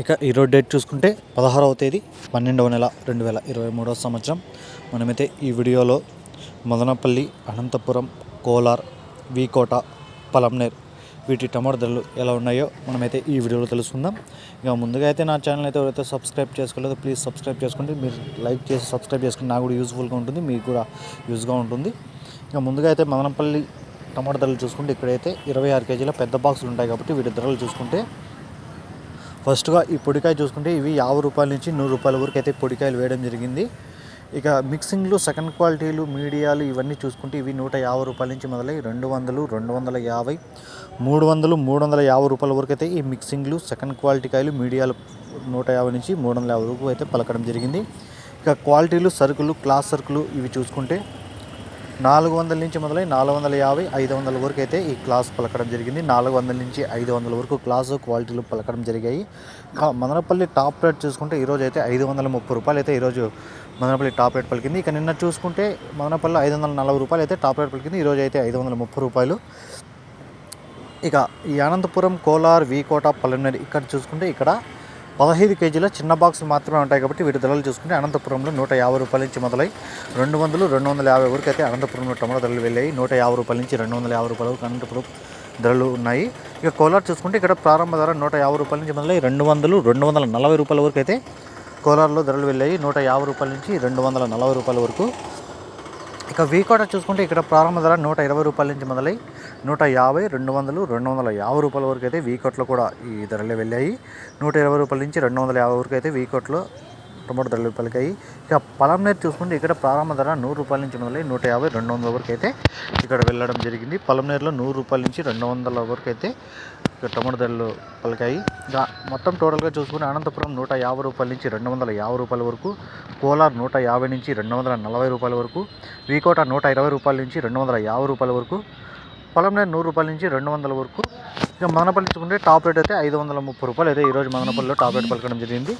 ఇక ఈరోజు డేట్ చూసుకుంటే పదహారవ తేదీ పన్నెండవ నెల రెండు వేల ఇరవై మూడవ సంవత్సరం. మనమైతే ఈ వీడియోలో మదనపల్లి అనంతపురం కోలార్ వీకోట పలంనేర్ వీటి టమాటో ధరలు ఎలా ఉన్నాయో మనమైతే ఈ వీడియోలో తెలుసుకుందాం. ఇక ముందుగా అయితే నా ఛానల్ అయితే ఎవరైతే సబ్స్క్రైబ్ చేసుకోలేదో ప్లీజ్ సబ్స్క్రైబ్ చేసుకోండి. మీరు లైక్ చేసి సబ్స్క్రైబ్ చేసుకుని నాకు కూడా యూస్ఫుల్గా ఉంటుంది మీకు కూడా యూస్గా ఉంటుంది. ఇక ముందుగా అయితే మదనపల్లి టమాటో ధరలు చూసుకుంటే ఇక్కడైతే ఇరవై ఆరు కేజీల పెద్ద బాక్సులు ఉంటాయి కాబట్టి వీటి ధరలు చూసుకుంటే ఫస్ట్గా ఈ పొడికాయ చూసుకుంటే ఇవి యాభై రూపాయల నుంచి నూరు రూపాయల వరకు అయితే పొడికాయలు వేయడం జరిగింది. ఇక మిక్సింగ్లు సెకండ్ క్వాలిటీలు మీడియాలు ఇవన్నీ చూసుకుంటే ఇవి నూట యాభై రూపాయల నుంచి మొదలై రెండు వందలు రెండు వందల యాభై మూడు వందలు మూడు వందల యాభై రూపాయల వరకు అయితే ఈ మిక్సింగ్లు సెకండ్ క్వాలిటీ కాయలు మీడియాలు నూట యాభై నుంచి మూడు వందల యాభై వరకు అయితే పలకడం జరిగింది. ఇక క్వాలిటీలు సరుకులు క్లాస్ సరుకులు ఇవి చూసుకుంటే నాలుగు వందల నుంచి మొదలై నాలుగు వందల యాభై ఐదు వందల వరకు అయితే ఈ క్లాస్ పలకడం జరిగింది. నాలుగు వందల నుంచి ఐదు వందల వరకు క్లాసు క్వాలిటీలు పలకడం జరిగాయి. మదనపల్లి టాప్ రేట్ చూసుకుంటే ఈరోజు అయితే ఐదు వందల ముప్పై రూపాయలు అయితే ఈరోజు మదనపల్లి టాప్ రేట్ పలికింది. ఇక నిన్న చూసుకుంటే మదనపల్లి ఐదు వందల నలభై రూపాయలు అయితే టాప్ రేట్ పలికింది. ఈరోజు అయితే ఐదు వందల ముప్పై రూపాయలు. ఇక ఈ అనంతపురం కోలార్ వీకోట పల్లెనరి ఇక్కడ చూసుకుంటే ఇక్కడ పదహైదు కేజీల చిన్న బాక్స్ మాత్రమే ఉంటాయి కాబట్టి వీటి ధరలు చూసుకుంటే అనంతపురంలో నూట యాభై రూపాయల నుంచి మొదలై రెండు వందలు రెండు వందల యాభై వరకు అయితే అనంతపురంలో టమాటా ధరలు వెళ్ళాయి. నూట యాభై రూపాయల నుంచి రెండు వందల యాభై రూపాయల వరకు అనంతపురం ధరలు ఉన్నాయి. ఇక కోలార్ చూసుకుంటే ఇక్కడ ప్రారంభ ధర నూట యాభై రూపాయల నుంచి మొదలై రెండు వందలు రెండు వందల నలభై రూపాయల వరకు అయితే కోలార్లో ధరలు వెళ్ళాయి. నూట యాభై రూపాయల నుంచి రెండు వందల నలభై రూపాయల వరకు ఇక వీకోట చూసుకుంటే ఇక్కడ ప్రారంభ ధర నూట ఇరవై రూపాయల నుంచి మొదలై నూట యాభై రెండు వందలు రెండు వందల యాభై రూపాయల వరకు అయితే వీకోట్లో కూడా ఈ ధరలే వెళ్ళాయి. నూట ఇరవై రూపాయల నుంచి రెండు వందల యాభై వరకు అయితే వీకోట్లో మొట్టమొదటి ధరలు పలికాయి. ఇక పలంనేరు చూసుకుంటే ఇక్కడ ప్రారంభ ధర నూరు రూపాయల నుంచి మొదలై నూట యాభై రెండు వందల వరకు అయితే ఇక్కడ వెళ్ళడం జరిగింది. పలంనేరులో నూరు రూపాయల నుంచి రెండు వందల వరకు అయితే ఇక్కడ టమాటో ధరలు పలికాయి. ఇంకా మొత్తం టోటల్గా చూసుకుంటే అనంతపురం నూట యాభై రూపాయల నుంచి రెండు వందల యాభై రూపాయల వరకు కోలార్ నూట యాభై నుంచి రెండు వందల నలభై రూపాయల వరకు వీకోట నూట ఇరవై రూపాయల నుంచి రెండు వందల యాభై రూపాయల వరకు పొలంలో నూరు రూపాయల నుంచి రెండు వందల వరకు ఇక మదనపల్లి చూసుకుంటే టాప్ రేట్ అయితే ఐదు వందల ముప్పై రూపాయలు అయితే ఈరోజు మదనపల్లిలో టాప్ రేట్ పలకడం జరిగింది.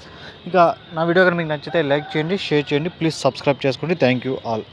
ఇక నా వీడియో కనుక మీకు నచ్చితే లైక్ చేయండి షేర్ చేయండి ప్లీజ్ సబ్స్క్రైబ్ చేసుకోండి. Thank you all.